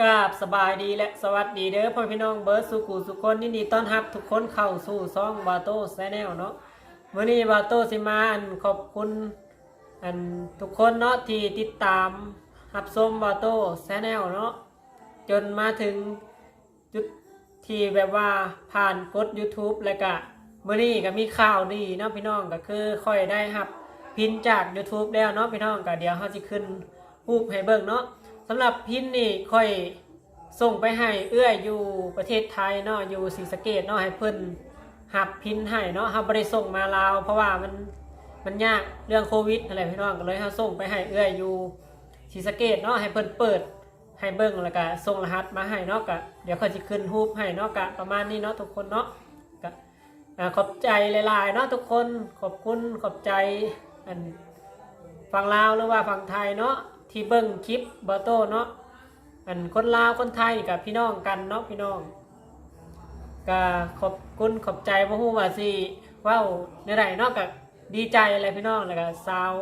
กราบสบายดีและสวัสดีเด้อพ่อพี่น้องเบิร์ดสุกูสุคนยินดีต้อนรับทุกคนเข้าสู่ซ่องบาโต้แซนแนลเนาะวันนี้บาโต้สิมาอันขอบคุณอันทุกคนเนาะที่ติดตามรับชมบาโต้แซนแนลเนาะจนมาถึงจุดที่แบบว่าผ่านกด YouTube แล้วก็มื่อนี้ก็มีข่าวดีเนาะพี่น้องก็คือค่อยได้รับพินจาก YouTube แล้วเนาะพี่น้องก็เดี๋ยวเขาจะขึ้นรูปให้เบิ่งเนาะ สำหรับพินนี่ค่อยส่งไปให้เอื้อยอยู่ประเทศไทยเนาะอยู่ศรีสะเกดเนาะให้เพิ่นหับพินให้เนาะเฮาบ่ได้ส่งมาลาวเพราะว่ามันมันยากเรื่องโควิดอะไรพี่น้องก็เลยเฮาส่งไปให้เอื้อยอยู่ศรีสะเกดเนาะให้เพิ่นเปิดให้เบิ่งแล้วก็ส่งรหัสมาให้เนาะก็เดี๋ยวค่อยสิขึ้นรูปให้เนาะก็ประมาณนี้เนาะทุกคนเนาะก็ขอบใจหลายๆเนาะทุกคนขอบคุณขอบใจอันฝั่งลาวหรือว่าฝั่งไทยเนาะ ที่เบิ้งคลิปบอโต้เนาะอันคนลาวคนไทยกับพี่น้องกันเนาะพี่น้องก็ขอบคุณขอบใจพ่อฮู้ว่าสิว้าในไรเนาะก็ดีใจอะไรพี่น้องแล้วก็สาว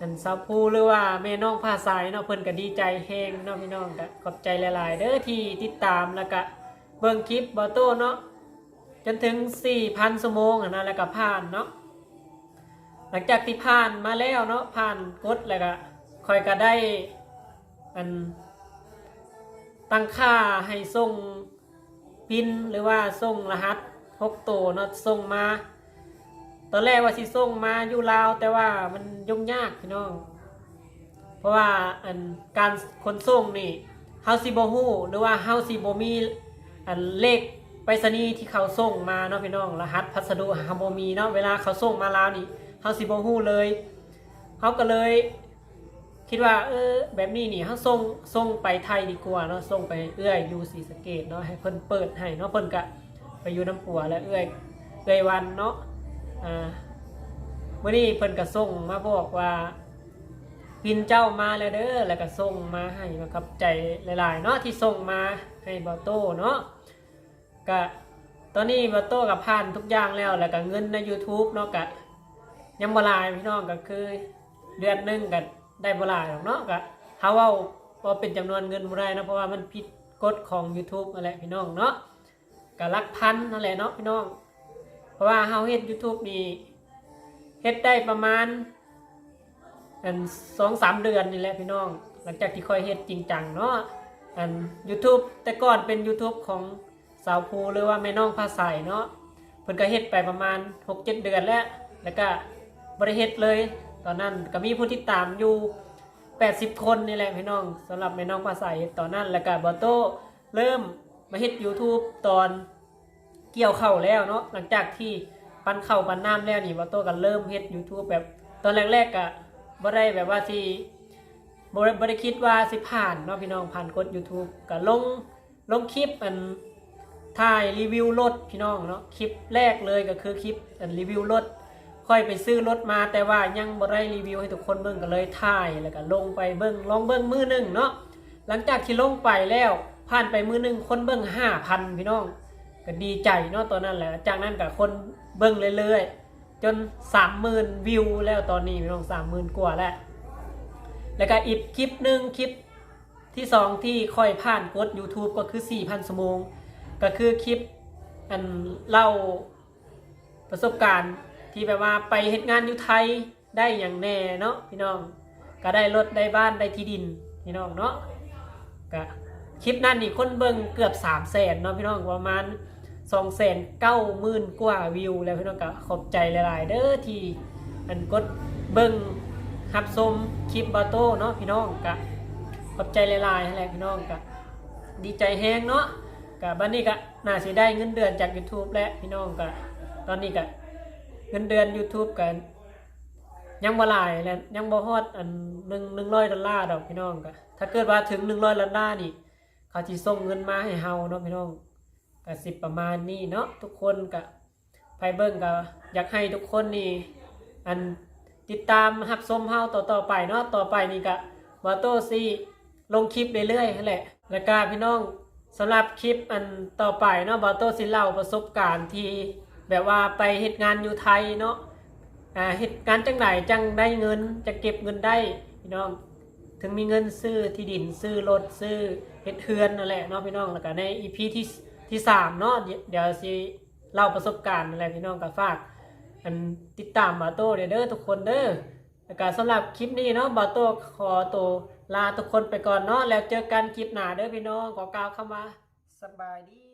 อันสาวภูหรือว่าแม่น้องผ้าสายเนาะเพิ่นก็ดีใจแฮงเนาะพี่น้องก็ขอบใจหลาย ๆ เด้อที่ติดตามแล้วก็เบิ่งคลิปบอโต้เนาะจนถึง 4,000ชั่วโมงอะนะแล้วก็ผ่านเนาะหลังจากที่ผ่านมาแล้วเนาะผ่านกดแล้วก็ คอยก็ได้อันตั้งค่าให้ส่งพินหรือว่าส่งรหัสพกโตวเนาะส่งมา ตอนแรกว่าสิส่งมาอยู่ลาว แต่ว่ามันยุ่งยากพี่น้อง เพราะว่าอันการขนส่งนี่เฮาสิบฮู้หรือว่าเฮาสิบมีอันเลขไปรษณีย์ที่เขาส่งมาเนาะพี่น้องรหัสพัสดุฮาบ่มีเนาะเวลาเขาส่งมาลาวนี่เฮาสิบฮู้เลยเฮาก็เลย คิดว่าเออแบบนี้นี่เฮาส่งส่งไปไทยดีกว่าเนาะส่งไปเอื้อยอยู่ศรีสะเกษเนาะให้เพิ่นเปิดให้เนาะเพิ่นก็ไปอยู่น้ำปัวและเอื้อยเอื้อยวันเนาะอ่าเมื้อนี้เพิ่นก็ส่งมาบอกว่าพินเจ้ามาแล้วเด้อแล้วก็ส่งมาให้มากับใจหลายๆเนาะที่ส่งมาให้บอโต้เนาะก็ตอนนี้บอโต้กับผ่านทุกอย่างแล้วแล้วก็เงินใน YouTube เนาะก็ยังบ่ลายพี่น้องก็คือเดือนหนึงก็ ได้บ่หลายหรอกเนาะก็เฮาเว้าบ่เป็นจำนวนเงินบ่ได้นะเพราะว่ามันผิดกฎของ YouTube นั่นแหละพี่น้องเนาะก็หลักพันนั่นแหละเนาะพี่น้อง เพราะว่าเฮาเฮ็ด YouTube นี่เฮ็ดได้ประมาณอัน2-3เดือนนี่แหละพี่น้อง หลังจากที่ค่อยเฮ็ดจริงจังเนาะอัน YouTube แต่ก่อนเป็น YouTube ของสาวภูหรือว่าแม่น้องภาษาเนาะเพิ่นก็เฮ็ดไปประมาณ 6-7 เดือนแล้ว แล้วก็บริเฮ็ดเลย อนนั้นก็มีผู้ติดตามอยู่ 80 คนนี่แหละพี่น้องสำหรับแม่น้องภาษาเฮ็ดตอนนั้นแล้วก็บอโต้เริ่มมาเฮ็ด YouTube ตอนเกี่ยวเข้าแล้วเนาะหลังจากที่ปันเข้าปันน้ำแล้วนี่บอโต้ก็เริ่มเฮ็ด YouTube แบบตอนแรกๆก็บ่ได้แบบว่าที่บ่ได้บ่ได้คิดว่าสิผ่านเนาะพี่น้องผ่านกด YouTube ก็ลงลงคลิปอันถ่ายรีวิวรถพี่น้องเนาะคลิปแรกเลยก็คือคลิปอันรีวิวรถ ค่อยไปซื้อรถมาแต่ว่ายังบ่ได้รีวิวให้ทุกคนเบิ่งก็เลยถ่ายแล้วก็ลงไปเบิ่งลองเบิ่งมือหนึ่งเนาะหลังจากที่ลงไปแล้วผ่านไปมือหนึ่งคนเบิ่ง5,000พี่น้องก็ดีใจเนาะตอนนั้นแหละจากนั้นก็คนเบิ่งเรื่อยๆจน30,000วิวแล้วตอนนี้พี่น้อง30,000กว่าแล้วแล้วก็อีกคลิปหนึ่งคลิปที่สองที่ค่อยผ่านกด YouTube ก็คือ4,000ชั่วโมงก็คือคลิปอันเล่าประสบการณ์ ที่แบบว่าไปเหตุงานอยู่ไทยได้อย่างแน่เนาะพี่น้อง ก็ได้รถได้บ้านได้ที่ดินพี่น้องเนาะก็คลิปนั้นนี่คนเบิ่งเกือบ3 0 0แสนเนาะพี่น้องประมาณ2 9 0 0 0 0กว่าวิว แล้วพี่น้องก็ขอบใจหลาย ๆ เด้อที่อันกดเบิ่งรับชมคลิปบาโต้เนาะพี่น้องก็ขอบใจหลายๆแหละพี่น้องก็ดีใจแฮงเนาะกับบันนี้ก็น่าสิได้เงินเดือนจาก YouTube และพี่น้องก็ตอนนี้ก็ เงินเดือน YouTube กัน ยังบ่หลายและยังบ่ฮอดอันหนึ่งหนึ่งร้อยดอลลาร์ดอกพี่น้องก็ถ้าเกิดว่าถึงหนึ่งร้อยดอลลาร์นี่ เขาสิส่งเงินมาให้เฮาเนาะพี่น้องก็สิประมาณนี้เนาะทุกคนก็ไปเบิ่งก็อยากให้ทุกคนนี่อันติดตามรับชมเฮาต่อๆไปเนาะต่อไปนี่ก็บ่โตสิลงคลิปเรื่อยๆนั่นแหละแล้วก็พี่น้องสำหรับคลิปอันต่อไปเนาะบอโต้สิเล่าประสบการณ์ที่ แบบว่าไปเหตุงานอยู่ไทยเนาะอ่าเหตุงานจังไหนจังได้เงินจะเก็บเงินได้พี่น้องถึงมีเงินซื้อที่ดินซื้อรถซื้อเฮ็ดเฮือนนั่นแหละเนาะพี่น้องแล้วก็ในอีพีที่ที่สามเนาะเดี๋ยวสิเล่าประสบการณ์นั่นแหละพี่น้องก็ฝากอันติดตามบาโต้เด้อเด้อทุกคนเด้อแล้วก็สำหรับคลิปนี้เนาะบาโต้ขอตัวลาทุกคนไปก่อนเนาะแล้วเจอกันคลิปหน้าเด้อพี่น้องขอกล่าวคำว่าสบายดี